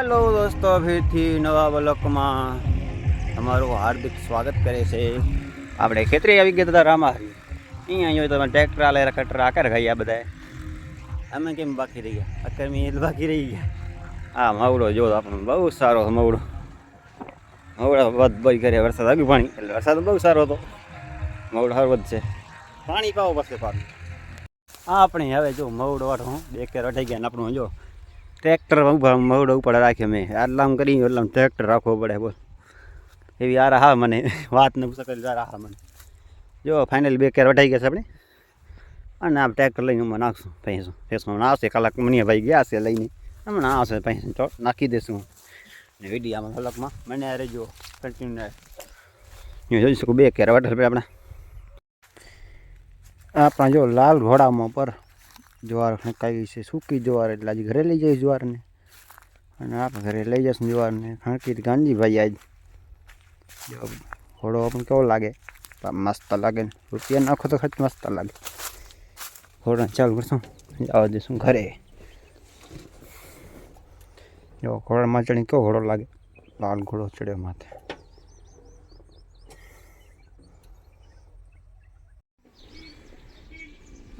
Hello દોસ્તો, ફરીથી નવા બ્લોકમાં તમારું હાર્દિક સ્વાગત કરે છે. આપણે ખેતરી આવી ગયા હતા રામાહરી. અહીંયા જો તમે? ટ્રેક્ટર આલે કટર આકર ગયા બધાએ. અમે કેમ બાકી રહી ગયા અકરમી એટલે બાકી રહી ગયા. આ મવડો જો આપણો બહુ સારો મવડો. મવડો વધ ભાઈ કરે, વરસાદ આવ્યું પાણી. એટલે વરસાદ બહુ સારો હતો. મવડો હર વધશે પાણી પાવો પડશે પાણી. હા આપણે હવે જો મવડો હું, બે કેર અઢાઈ ગયા આપણું જો. ટ્રેક્ટર ઉભા મવડો ઉપર રાખે મેં આટલામ કરી એટલામ ટ્રેક્ટર રાખવો પડે બોલ એવી આરા હા મને વાત ન પૂછે આરા હા મને જો ફાઇનલ બે કેર વટાઈ ગયા છે આપણે અને આ ટ્રેક્ટર લઈને હું નાખશું પૈસું પૈસું આવશે કલાક મને ભાઈ ગયા છે લઈને હમણાં આવશે પૈસા તો નાખી દઈશું ને વિડીયામાં કલાકમાં મને રહેજો કન્ટિન્યુ જોઈ શકું બે કેર વટાલ આપણે આપણા જો લાલ ઘોડામાં પર જુવાર ખણકાવી છે સૂકી જુવાર એટલે આજે ઘરે લઈ જઈશ જુવારને અને આપણે ઘરે લઈ જઈશું જુવારને ખણકી ગાંધીભાઈ આજ જો ઘોડો આપણને કેવો લાગે પા- મસ્ત લાગે ને રૂપિયા નાખો તો ખર્ચ મસ્ત લાગે ઘોડો ચાલુ કરશું જવા દઈશું ઘરે જો ઘોડામાં ચડી કેવો ઘોડો લાગે લાલ ઘોડો ચડ્યો માથે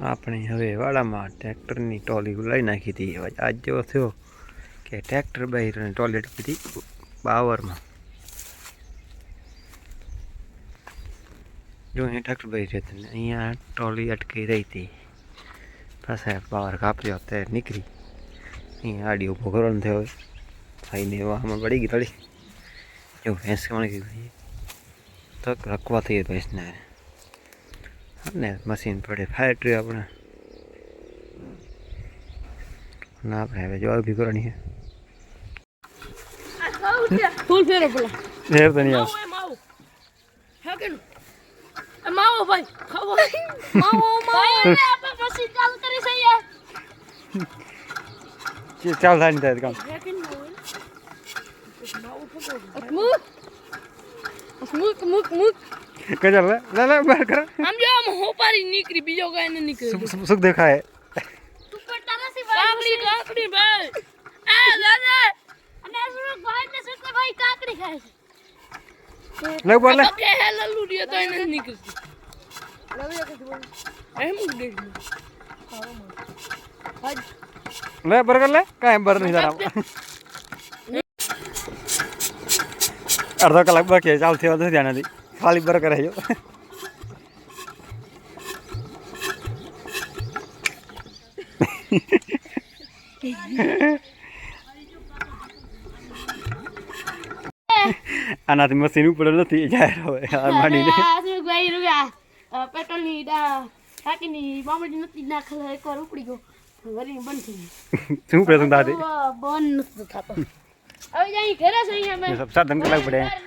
આપણે હવે વાડામાં ટ્રેક્ટરની ટોલી લઈ નાખી હતી. આજ જેવો થયો કે ટ્રેક્ટર બહાર ટોલી અટકી હતી બાવરમાં. જો અહીંયા ટ્રેક્ટર બહાર હતી ને અહીંયા ટોલી અટકી રહી હતી. પાછા પાવર કાપ્યો તે નીકળી. અહીંયા આડી ઊભો કરવાનો થયો ભાઈને વાહમાં પડી ગઈ થોડી એવું ભેંસ મળી ગઈ? તક રકવા થઈ ભેંસને. ને મશીન પડે ફાયર ટ્રી આપણે. ના આપણે હવે જવાબ બી કરવાની છે. ફૂલ ફેરો પેલા. ફેર તો નહીં માવો માવો. ભાઈ ખાવો. માવો માવો. આપણે પછી ચાલુ કરી છે ચાલ થાય નહીં કામ. હે કે માવો ફકો મુક મુક મુક મુક કજા લે લે લે બહાર કરો આમ જો આમ હોપારી નીકળી બીજો કાઈ ન નીકળે સુખ સુખ- સુખ દેખાય તું પડતા નથી ભાઈ કાકડી કાકડી ભાઈ એ દાદા અને સુરક ભાઈ ને સુરક ભાઈ કાકડી ખાય છે લે બોલ લે કે હે લલ્લુ રિયો તો એને નીકળતી લલ્લુ કે બોલ એમ દેખ લે બર્ગર લે કાંઈ બર નહીં તારા અડધો કલાક બાકી ચાલુ થયો નથી ત્યાં નથી. ખાલી બર્ગર કરાયો આનાથી મશીન ઉપર નથી જાહેર હવે આ માંડીને. પેટ્રોલની રૂપિયા પેટ્રોલની ટાંકી ની મામડી નથી નાખેલો એક વાર ઉપડી ગયો. વળી બંધ થઈ શું પ્રસંગ દાદી બંધ નથી થતો. अब यही घर से ही हमें। सब साधन के लग पड़े हैं।